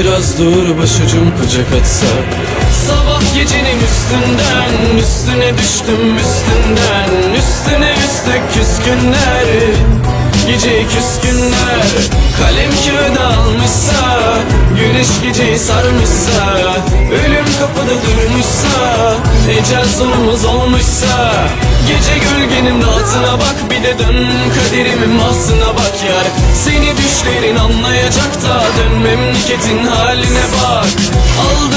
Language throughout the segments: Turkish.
Biraz dur başucum kucak açsa Sabah gecenin üstünden Üstüne düştüm üstünden. Üstüne üstlük küskünler Gece küskünler. Kalem kağıda almışsa Güneş geceyi sarmışsa. Ölüm kapıda sonumuz olmuşsa Gece gölgenin rahatına bak Bir de dön kaderimin bahtına bak yar. Seni düşlerin anlayacak da Dön memleketin haline bak. Aldı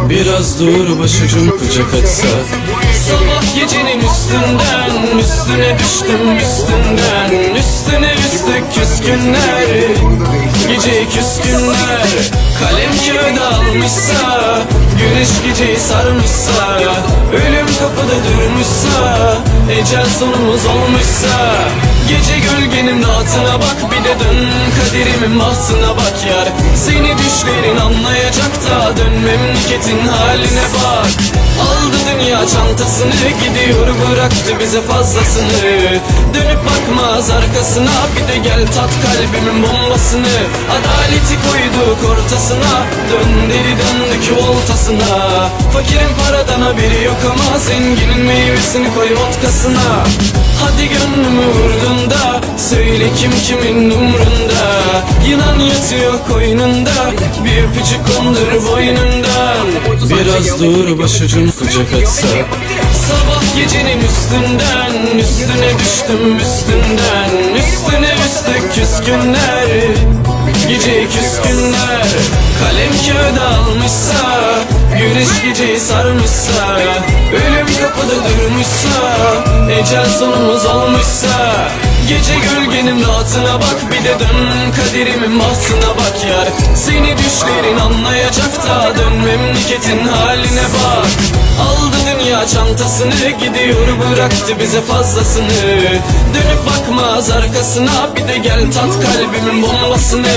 Biraz dur başucum kucak açsa. Sabah gecenin üstünden Üstüne düştüm üstünden. Üstüne üstlük küskünler Gece küskünler. Kalem kağıda almışsa Güneş geceyi sarmışsa. Ölüm kapıda durmuşsa Ecel sonumuz olmuşsa. Gece gölgenin rahatına bak Bir de dön kaderimin bahtına bak yar. Seni düşlerin memleketin haline bak. Aldı dünya çantasını Gidiyor bıraktı bize fazlasını. Dönüp bakmaz arkasına Bir de gel tat kalbimin bombasını. Adaleti koyduk ortasına Dön deli döndük voltasına Fakirin paradan haberi yok ama Zenginin meyvesini koy vodkasına Hadi gönlümü vurdun da Söyle kim kimin umrunda. Yılan yatıyor koynunda Bir öpücük kondur boynundan. Biraz dur başucum kucak açsa Sabah gecenin üstünden Üstüne düştüm üstünden. Üstüne üstlük küskünler Kalem kağıda almışsa Güneş geceyi sarmışsa Ölüm kapıda durmuşsa Ecel sonumuz olmuşsa Gece gölgenin rahatına bak Bir de dön kaderimin bahtına bak yar. Seni düşlerin anlayacak da Dön memleketin haline bak. Aldı dünya çantasını Gidiyor bıraktı bize fazlasını. Dönüp bakmaz arkasına Bir de gel tat kalbimin bombasını